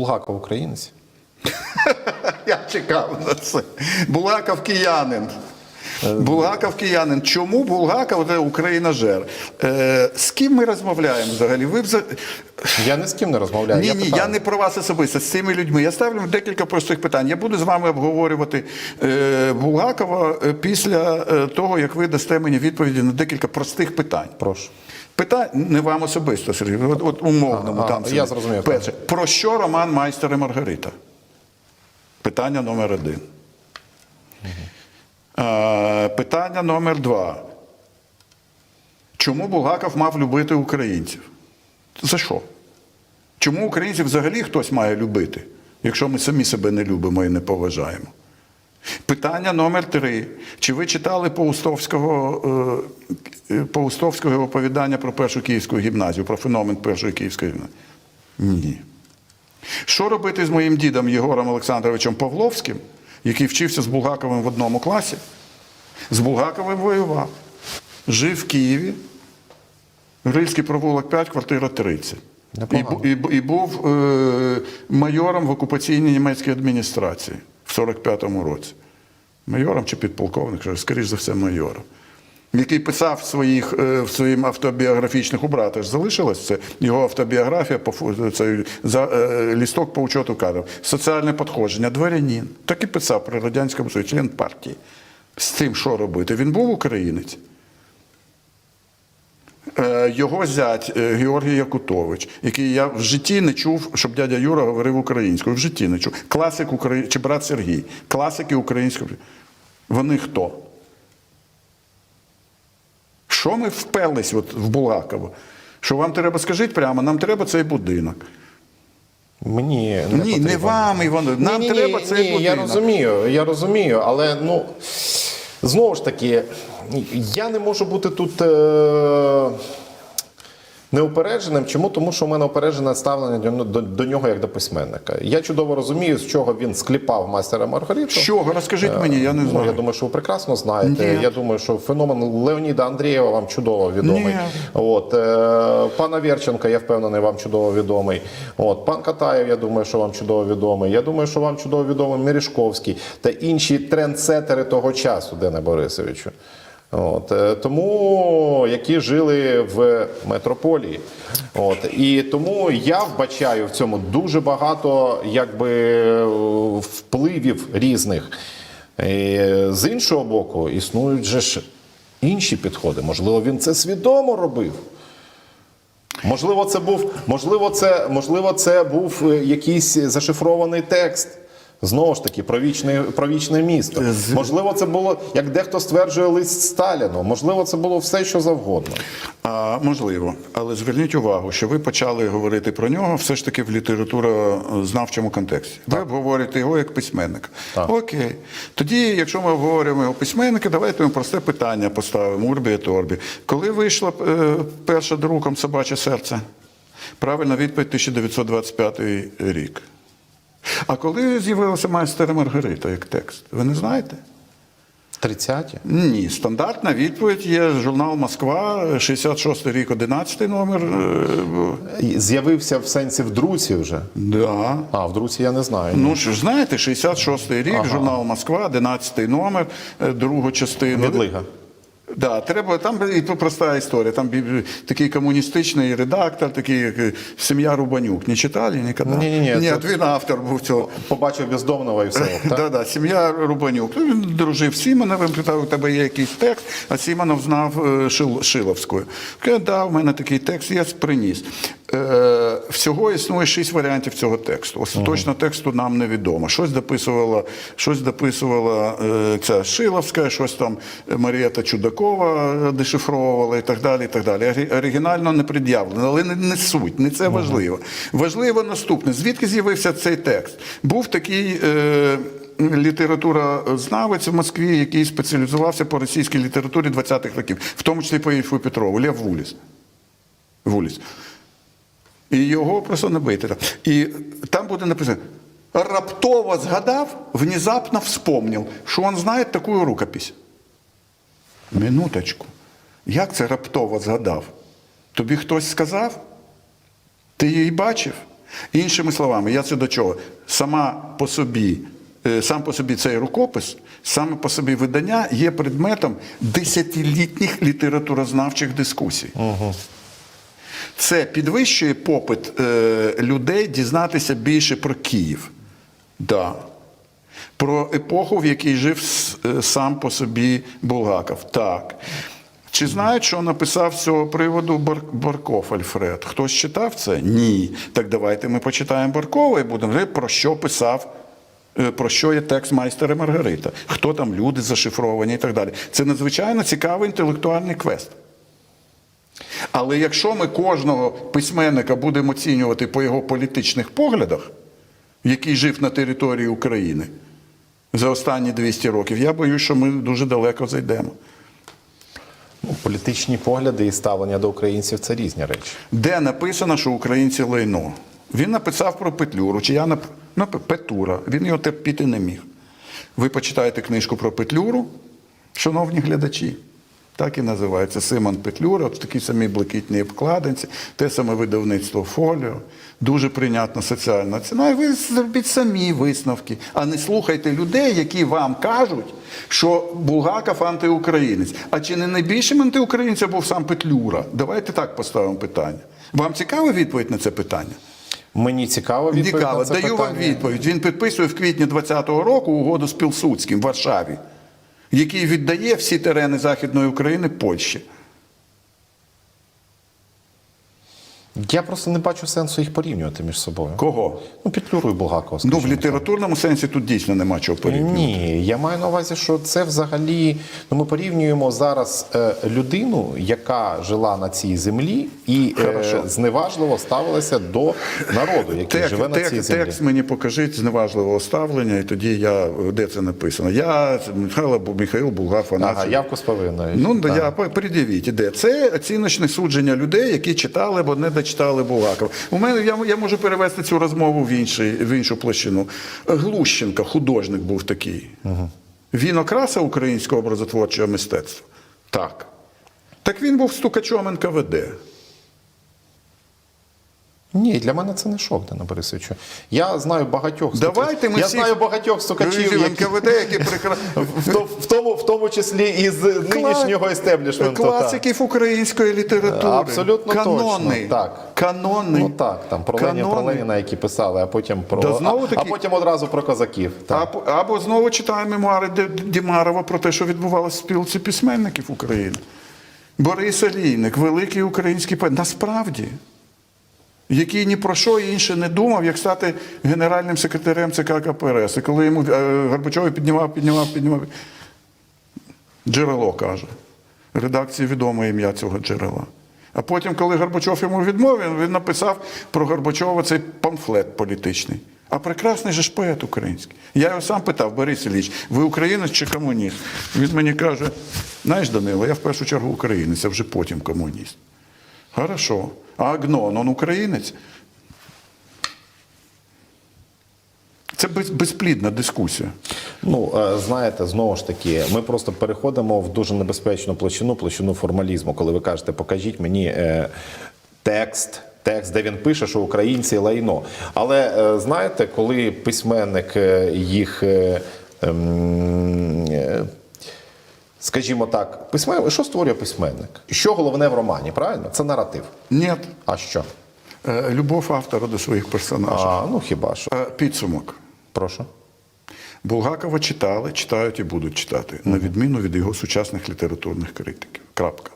Булгаков українець. Я чекав на це. Булгаков киянин. Булгаков киянин. Чому Булгаков це Україна жер? Е, з ким ми розмовляємо взагалі? Ви вза... Я ні з ким не розмовляю. Ні, я ні, питаю. я не про вас особисто, з цими людьми. Я ставлю декілька простих питань. Я буду з вами обговорювати е, Булгакова е, після е, того, як ви дасте мені відповіді на декілька простих питань. Прошу. Питань не вам особисто, Сергій, от, от умовному А, там. а, я зрозумів, Перше, про що роман Майстер і Маргарита? Питання номер один. Е, питання номер два. Чому Булгаков мав любити українців? За що? Чому українців взагалі хтось має любити, якщо ми самі себе не любимо і не поважаємо? Питання номер три. Чи ви читали Паустовського, е, е, Паустовського оповідання про першу київську гімназію, про феномен першої київської гімназії? Ні. Що робити з моїм дідом Єгором Олександровичем Павловським, який вчився з Булгаковим в одному класі? З Булгаковим воював. Жив в Києві, Грильський провулок 5, квартира 30. І, Непогано. і, і був е, майором в окупаційній німецькій адміністрації в 45-му році. Майором чи підполковником, скоріш за все, майором. Який писав в своїх е, в своїм автобіографічних у брата ж залишилось це його автобіографія по це, за е, лісток по учету кадрів. Соціальне подходження, дворянин. Так і писав при радянському Союзі, член партії. З цим що робити? Він був українець. Е, Його зять е, Георгій Якутович, який я в житті не чув, щоб дядя Юра говорив українською. В житті не чув. Класик Украї... чи брат Сергій. Класики української. Вони хто? Що ми вперлись от в Булгакова? Що вам треба, скажіть прямо, нам треба цей будинок. Мені не Ні, потрібно. не вам, Івано. Нам Ні-ні-ні, треба цей ні, будинок. Я розумію, я розумію, але ну знову ж таки, я не можу бути тут. Е- Неупередженим. Чому? Тому що у мене упереджене ставлення до, до, до нього як до письменника. Я чудово розумію, з чого він скліпав майстера Маргариту. Чого? Розкажіть мені, я не Ну, я думаю, що ви прекрасно знаєте. Ні. Я думаю, що феномен Леоніда Андрієва вам чудово відомий. Ні. От е, пана Вєрченка, я впевнений, вам чудово відомий. От пан Катаєв, я думаю, що вам чудово відомий. Я думаю, що вам чудово відомий Мережковський та інші трендсетери того часу, Дене Борисовичу. От, е, тому які жили в метрополії. От, і тому я вбачаю в цьому дуже багато якби впливів різних. Е, З іншого боку, існують же ж інші підходи. Можливо, він це свідомо робив. Можливо, це був, можливо, це, можливо, це був е, якийсь зашифрований текст. Знову ж таки, про вічне, про вічне місто. Можливо, це було, як дехто стверджує, лист Сталіну. Можливо, це було все, що завгодно. А, можливо, але зверніть увагу, що ви почали говорити про нього все ж таки в літературознавчому контексті. Ви обговорюєте його як письменника. Так. Окей. Тоді, якщо ми обговорюємо його письменника, давайте ми просте питання поставимо Урбі et Орбі. Коли вийшло е, перша друком собаче серце? Правильна відповідь 1925 рік. А коли з'явилася майстер Маргарита як текст? Ви не знаєте? 30-ті? Ні, стандартна відповідь є журнал Москва, 66 рік, 11 номер. е, З'явився в сенсі в друці вже. Да. А, в друці я не знаю. Ну що ж, знаєте, 66 рік, Ага. журнал Москва, 11 номер, е, другу частину. Відлига. Да, треба, там і то проста історія. Там такий комуністичний редактор, такий як е, сім'я Рубанюк. Не читали ніколи? Ні-ні-ні, Ні, це- він автор був цього. Побачив бездомного і все. так? Да, да, сім'я Рубанюк. Ну, Він дружив з Сімоновим, питав, у тебе є якийсь текст, а Сімонов знав е, Шил, Шиловською. Каже, да, у мене такий текст, я приніс. Е, всього існує шість варіантів цього тексту. Остаточно тексту нам невідомо. Щось дописувала, щось дописувала ця Шиловська, щось там Марієта Чудакова е, дешифровувала і так далі. І так далі. Оригінально не пред'явлено, але не, не суть, не це важливо. Важливо наступне: звідки з'явився цей текст? Був такий. Е, Літературознавець в Москві, який спеціалізувався по російській літературі 20-х років, в тому числі по Ільфу Петрову, Лев Вуліс. Вуліс. І його просто не бити. І там буде написано: раптово згадав, внезапно вспомнив, що він знає таку рукопись. Минуточку. Як це раптово згадав? Тобі хтось сказав? Ти її бачив? Іншими словами, я це до чого? Сама по собі, е, сам по собі цей рукопис, саме по собі видання є предметом десятилітніх літературознавчих дискусій. Це підвищує попит е, людей дізнатися більше про Київ. Да. Про епоху, в якій жив сам по собі Булгаков. Так. Чи знають, що написав з цього приводу Бар- Барков Альфред? Хтось читав це? Ні. Так давайте ми почитаємо Баркова і будемо говорити, про що писав, е, про що є текст майстера Маргарита, хто там люди зашифровані і так далі. Це надзвичайно цікавий інтелектуальний квест. Але якщо ми кожного письменника будемо оцінювати по його політичних поглядах, який жив на території України за останні 200 років, я боюсь, що ми дуже далеко зайдемо. Ну, політичні погляди і ставлення до українців це різні речі. Де написано, що українці лайно? Він написав про Петлюру, чи я нап... ну, Петура. Він його терпіти не міг. Ви почитаєте книжку про Петлюру, шановні глядачі. Так і називається Симон Петлюра, в такій самій блакитній обкладинці, те саме видавництво фоліо, дуже прийнятна соціальна ціна. І ви зробіть самі висновки, а не слухайте людей, які вам кажуть, що Булгаков антиукраїнець. А чи не найбільшим антиукраїнцем був сам Петлюра? Давайте так поставимо питання. Вам цікава відповідь на це питання? Мені цікаво відповідь Цікаво, на це даю вам відповідь. Він підписує в квітні 20-го року угоду з Пілсудським в Варшаві, який віддає всі терени Західної України Польщі. Я просто не бачу сенсу їх порівнювати між собою. Кого? Ну, Петлюру і Булгакова. Ну, в літературному сенсі тут дійсно нема чого порівнювати. Ні, я маю на увазі, що це взагалі. Ну, ми порівнюємо зараз е, людину, яка жила на цій землі і е, зневажливо ставилася до народу, який Тек, живе на цій тек, землі. текст мені покажіть зневажливого ставлення, і тоді я де це написано. Я Михайло Михайло Булгаков. Ага, явку з повинною. Ну, Так. я пред'явіть, де це оціночне судження людей, які читали або не дочитали Булгакова. У мене я, я можу перевести цю розмову в, інший, в іншу площину. Глущенко, художник був такий. Він окраса українського образотворчого мистецтва. Так. Так він був стукачом НКВД. Ні, для мене це не шок, Дана Борисовичу. Я знаю багатьох Давайте ми я всі- знаю багатьох стукачів, які... НКВД, які прекрасно. в, в тому, в тому числі із нинішнього естеблішменту. так. Класиків української літератури. Абсолютно Канони. точно. Так. Канони. Ну так, там про Леніна, про Канони. Леніна, які писали, а потім про Да знову а, таки- а потім одразу про козаків. Так. Або, або знову читаємо мемуари Дімарова про те, що відбувалося в спілці письменників України. Борис Олійник, великий український поет. Насправді, який ні про що інше не думав, як стати генеральним секретарем ЦК КПРС. І коли йому е, Горбачов піднімав, піднімав, піднімав. Джерело каже. Редакції відоме ім'я цього джерела. А потім, коли Горбачов йому відмовив, він написав про Горбачова цей памфлет політичний. А прекрасний же ж поет український. Я його сам питав, Борис Ілліч, ви українець чи комуніст? Він мені каже: знаєш, Данило, я в першу чергу українець, а вже потім комуніст. Хорошо. А Агнон, он українець? Це безплідна дискусія. Ну, е, знаєте, знову ж таки, ми просто переходимо в дуже небезпечну площину, площину формалізму, коли ви кажете, покажіть мені е, текст. Текст, де він пише, що українці лайно. Але е, знаєте, коли письменник е, їх, ем, скажімо так, письмен... що створює письменник? Що головне в романі? Правильно? Це наратив. Ні. А що? Е, Любов автора до своїх персонажів. А, ну хіба що? Е, Підсумок. Прошу. Булгакова читали, читають і будуть читати, на відміну від його сучасних літературних критиків. Крапка.